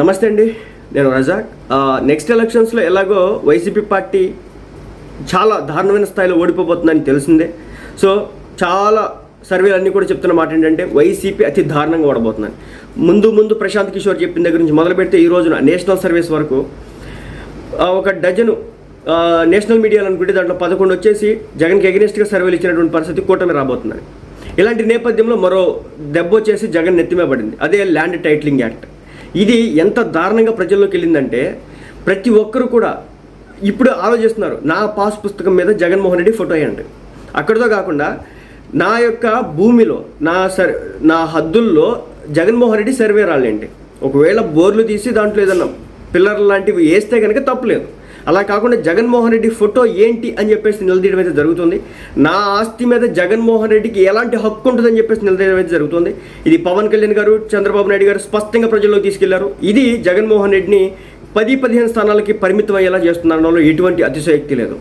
నమస్తే అండి నేను రజాక్. నెక్స్ట్ ఎలక్షన్స్లో ఎలాగో వైసీపీ పార్టీ చాలా దారుణమైన స్థాయిలో ఓడిపోబోతుందని తెలిసిందే. సో చాలా సర్వేలు అన్నీ కూడా చెప్తున్న మాట ఏంటంటే వైసీపీ అతి దారుణంగా ఓడబోతుందని ముందు ముందు ప్రశాంత్ కిషోర్ చెప్పిన దగ్గర నుంచి మొదలు పెడితే ఈ రోజున నేషనల్ సర్వీస్ వరకు ఒక డజను నేషనల్ మీడియాలు అనుకుంటే దాంట్లో పదకొండు వచ్చేసి జగన్కి ఎగనెస్ట్గా సర్వేలు ఇచ్చినటువంటి పరిస్థితి కూటమి రాబోతున్నాయి ఇలాంటి నేపథ్యంలో మరో దెబ్బ వచ్చేసి జగన్ నెత్తిమే పడింది. అదే ల్యాండ్ టైటిలింగ్ యాక్ట్ ఇది ఎంత దారుణంగా ప్రజల్లోకి వెళ్ళిందంటే ప్రతి ఒక్కరు కూడా ఇప్పుడు ఆలోచిస్తున్నారు. నా పాస్ పుస్తకం మీద జగన్మోహన్ రెడ్డి ఫోటో వేయండి. అక్కడితో కాకుండా నా యొక్క భూమిలో నా సర్ నా హద్దుల్లో జగన్మోహన్ రెడ్డి సర్వే రాలేంటి ఒకవేళ బోర్లు తీసి దాంట్లో ఏదన్నా పిల్లర్ లాంటివి వేస్తే కనుక తప్పలేదు. అలా కాకుండా జగన్మోహన్ రెడ్డి ఫోటో ఏంటి అని చెప్పేసి నిలదీయడం అయితే జరుగుతుంది. నా ఆస్తి మీద జగన్మోహన్ రెడ్డికి ఎలాంటి హక్కు ఉంటుందని చెప్పేసి నిలదీయడం అయితే జరుగుతుంది. ఇది పవన్ కళ్యాణ్ గారు చంద్రబాబు నాయుడు గారు స్పష్టంగా ప్రజల్లోకి తీసుకెళ్ళారు. ఇది జగన్మోహన్ రెడ్డిని పది పదిహేను స్థానాలకి పరిమితం అయ్యేలా చేస్తున్నారనలో ఎటువంటి అతిశయోక్తి లేదు.